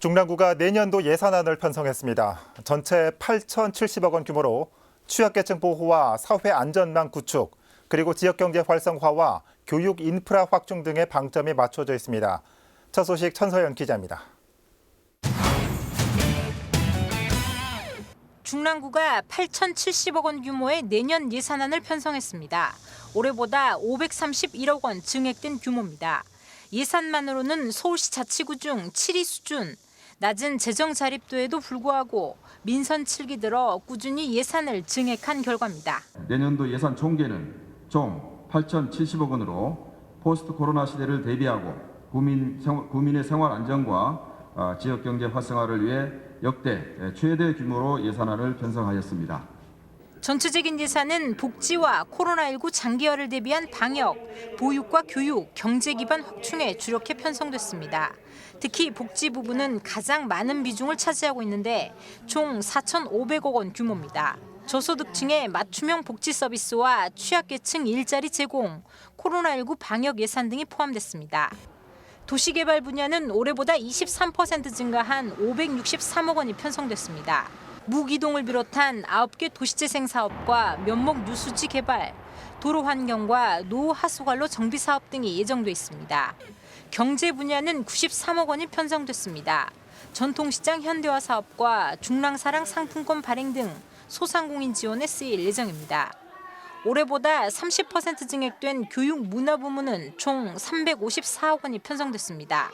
중랑구가 내년도 예산안을 편성했습니다. 전체 8,070억 원 규모로 취약계층 보호와 사회 안전망 구축, 그리고 지역경제 활성화와 교육 인프라 확충 등의 방점이 맞춰져 있습니다. 첫 소식 천서연 기자입니다. 중랑구가 8,070억 원 규모의 내년 예산안을 편성했습니다. 올해보다 531억 원 증액된 규모입니다. 예산만으로는 서울시 자치구 중 7위 수준, 낮은 재정 자립도에도 불구하고 민선 7기 들어 꾸준히 예산을 증액한 결과입니다. 내년도 예산 총계는 총 8,070억 원으로 포스트 코로나 시대를 대비하고 국민, 생- 국민의 생활 안정과 아, 지역 경제 활성화를 위해 역대 최대 규모로 예산안을 편성하였습니다. 전체적인 예산은 복지와 코로나19 장기화를 대비한 방역, 보육과 교육, 경제 기반 확충에 주력해 편성됐습니다. 특히 복지 부분은 가장 많은 비중을 차지하고 있는데 총 4,500억 원 규모입니다. 저소득층의 맞춤형 복지 서비스와 취약계층 일자리 제공, 코로나19 방역 예산 등이 포함됐습니다. 도시개발 분야는 올해보다 23% 증가한 563억 원이 편성됐습니다. 무기동을 비롯한 9개 도시재생 사업과 면목 유수지 개발, 도로 환경과 노후 하수관로 정비 사업 등이 예정돼 있습니다. 경제 분야는 93억 원이 편성됐습니다. 전통시장 현대화 사업과 중랑사랑 상품권 발행 등 소상공인 지원에 쓰일 예정입니다. 올해보다 30% 증액된 교육 문화 부문은 총 354억 원이 편성됐습니다.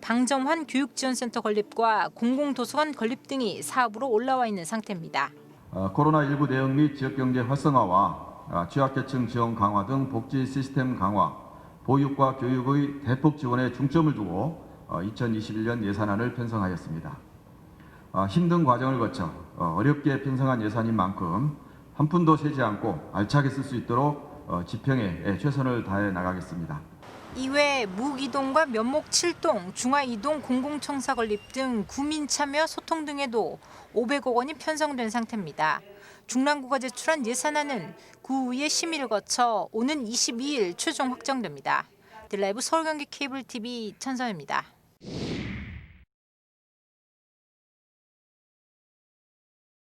방정환 교육지원센터 건립과 공공도서관 건립 등이 사업으로 올라와 있는 상태입니다. 어, 코로나19 대응 및 지역경제 활성화와 아, 취약계층 지원 강화 등 복지 시스템 강화, 보육과 교육의 대폭 지원에 중점을 두고 어, 2021년 예산안을 편성하였습니다. 아, 힘든 과정을 거쳐 어, 어렵게 편성한 예산인 만큼 한 푼도 세지 않고 알차게 쓸 수 있도록 어, 지평에 예, 최선을 다해 나가겠습니다. 이외 무기동과 면목 7동, 중화이동 공공청사 건립 등 구민 참여 소통 등에도 500억 원이 편성된 상태입니다. 중랑구가 제출한 예산안은 구의회 심의를 거쳐 오는 22일 최종 확정됩니다. 딜라이브 서울경기 케이블 TV 천서입니다.